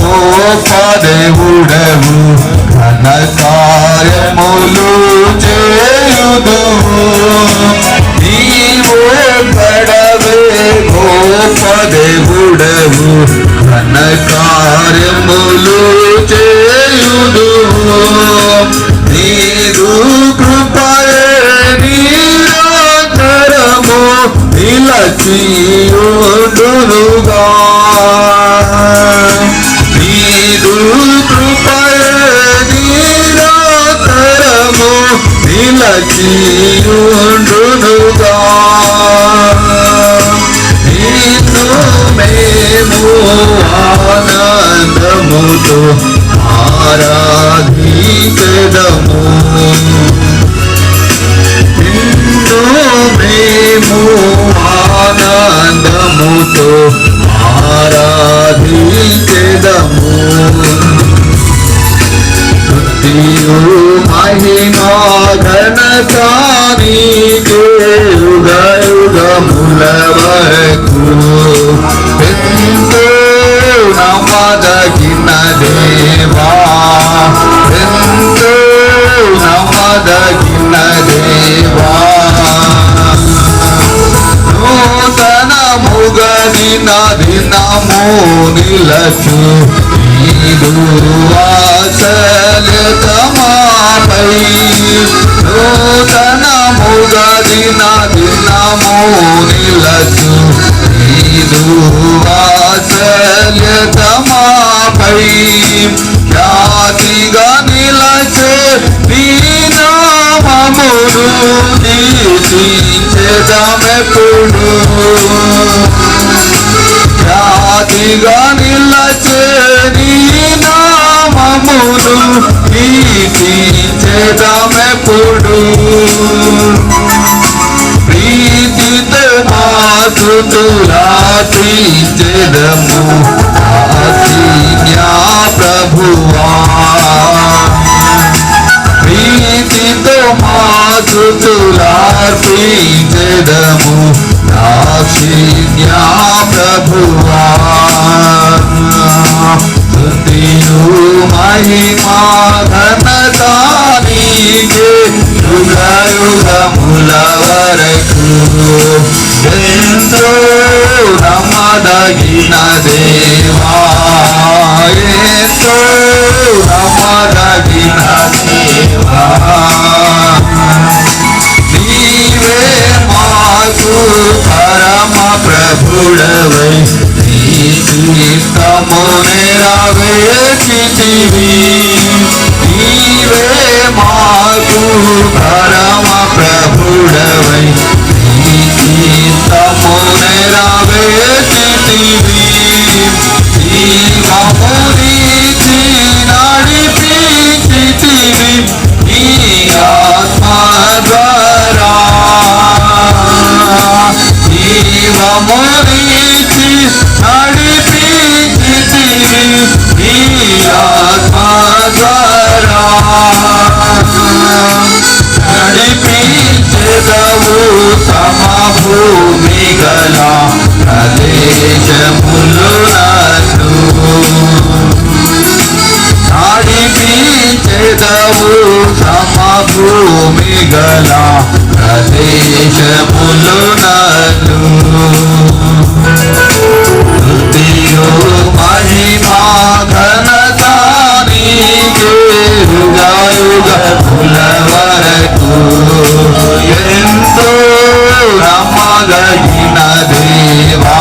గోపదేవుడవు ఘన కార్యములు చేయుదు నీవు పడవే గోప ఘన కార్యములు చేయుదు నిలచియుండునుగా నిన్ను మేము ఆనందముతో ఆరాధించదము. ఘనతానికి యుగ యుగముల వరకు ఎంతో నమదగిన దేవా ఎంతో నమదగిన దేవా నూతన ముగదిన దినము నిలచు. నీదు వాసలతమాపై నూతన ముగదిన దినము నిలచు నీదు వాసలతమాపై జాతిగా నిలచే నీ నామమును కీర్తించెదమెప్పుడు జాతిగా ప్రీతితో మాతులాతించెదము ఆశీన్యా ప్రభువా. ప్రీతితో మాతులార్పించదము దాక్షిణ్యా ప్రభువా. స్తుతియు మహిమా ఘనతానికే ప్రభుడవై నీ చిత్తము నెరవేర్చితివి నీవే సమభూమి గల ప్రదేశములు నన్ను స్తుతియు మహిమా ఘనతానికి యుగ యుగముల ఎంతో నమ్మదగిన దేవా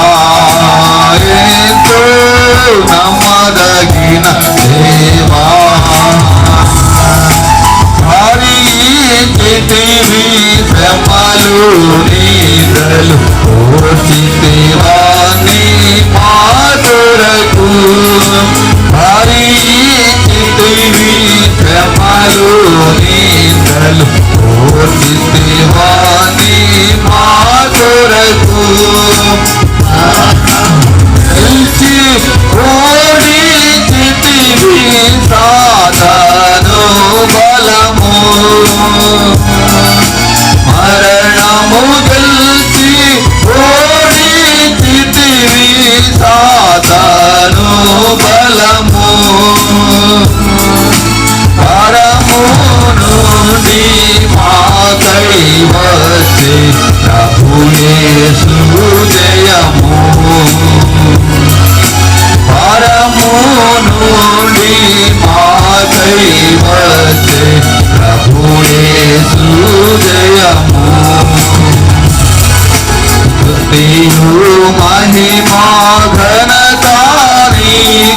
నీదలు ఓర్చితివా నీ మాతురకు హరించితివి శ్రమలు నీదలు ఓర్చితివా మరణము గెలిచి ఓడించితివి సాధను బలము పరము నుండి మాకై వచ్చే ప్రభుయేసు జయము పరము నుండి మాకై వచ్చే ప్రభుయేసు స్తుతియు మహిమా ఘనత నీకే